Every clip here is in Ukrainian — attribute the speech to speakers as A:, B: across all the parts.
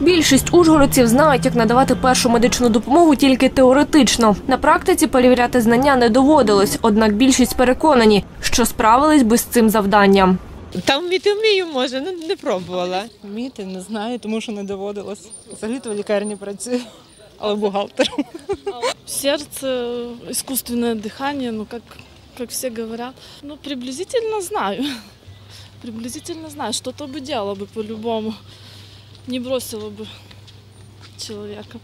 A: Більшість ужгородців знають, як надавати першу медичну допомогу тільки теоретично. На практиці перевіряти знання не доводилось, однак більшість переконані, що справились би з цим завданням.
B: Там вміти вмію, може, ну не пробувала.
C: Вміти не знаю, тому що не доводилось. Взагалі-то в лікарні працюю, але бухгалтером.
D: Сердце, искусственное дыхание, ну как, как все говорят. Ну, приблизительно знаю. Приблизительно знаю, что-то бы делала бы по-любому. Не бросила бы человека.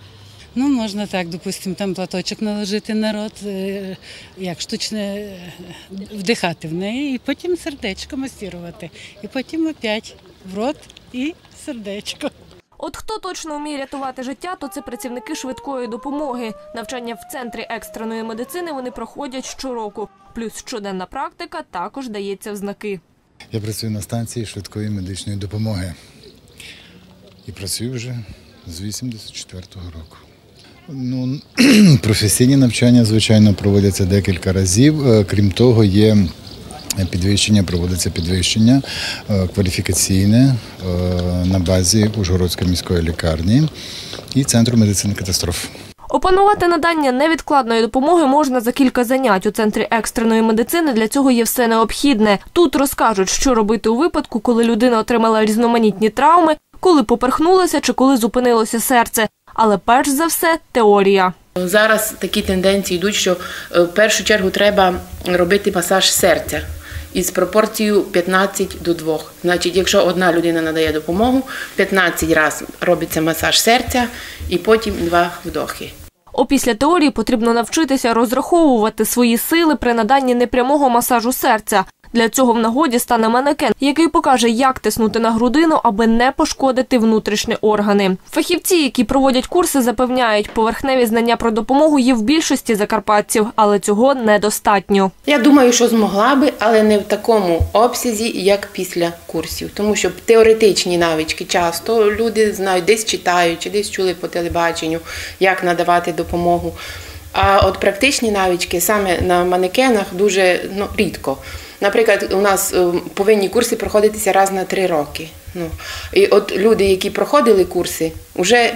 E: Ну, можна так, допустимо, там платочок наложити на рот, е, як штучне е, вдихати в неї, і потім сердечко масірувати. І потім опять в рот і сердечко.
A: От хто точно вміє рятувати життя, то це працівники швидкої допомоги. Навчання в центрі екстреної медицини вони проходять щороку. Плюс щоденна практика також дається в знаки.
F: Я працюю на станції швидкої медичної допомоги і працюю вже з 84-го року. Ну, професійні навчання, звичайно, проводяться декілька разів. Е, Крім того, є підвищення, проводиться підвищення е, кваліфікаційне е, на базі Ужгородської міської лікарні і Центру медицини катастроф.
A: Опанувати надання невідкладної допомоги можна за кілька занять. У центрі екстреної медицини для цього є все необхідне. Тут розкажуть, що робити у випадку, коли людина отримала різноманітні травми, коли поперхнулася чи коли зупинилося серце. Але перш за все теорія.
G: Зараз такі тенденції йдуть, що е, в першу чергу треба робити масаж серця із пропорцією 15 до 2. Значить, якщо одна людина надає допомогу, 15 разів робиться масаж серця і потім два вдохи.
A: Опісля теорії потрібно навчитися розраховувати свої сили при наданні непрямого масажу серця. Для цього в нагоді стане манекен, який покаже, як тиснути на грудину, аби не пошкодити внутрішні органи. Фахівці, які проводять курси, запевняють, поверхневі знання про допомогу є в більшості закарпатців, але цього недостатньо.
G: Я думаю, що змогла би, але не в такому обсязі, як після курсів. Тому що теоретичні навички часто люди знають, десь читають, чи десь чули по телебаченню, як надавати допомогу. А от практичні навички саме на манекенах дуже ну, рідко. Наприклад, у нас е, повинні курси проходитися раз на три роки. Ну, і от люди, які проходили курси, вже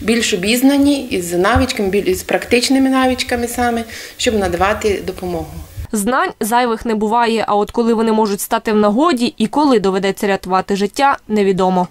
G: більш обізнані із навичками, з практичними навичками саме, щоб надавати допомогу.
A: Знань зайвих не буває, а от коли вони можуть стати в нагоді і коли доведеться рятувати життя, невідомо.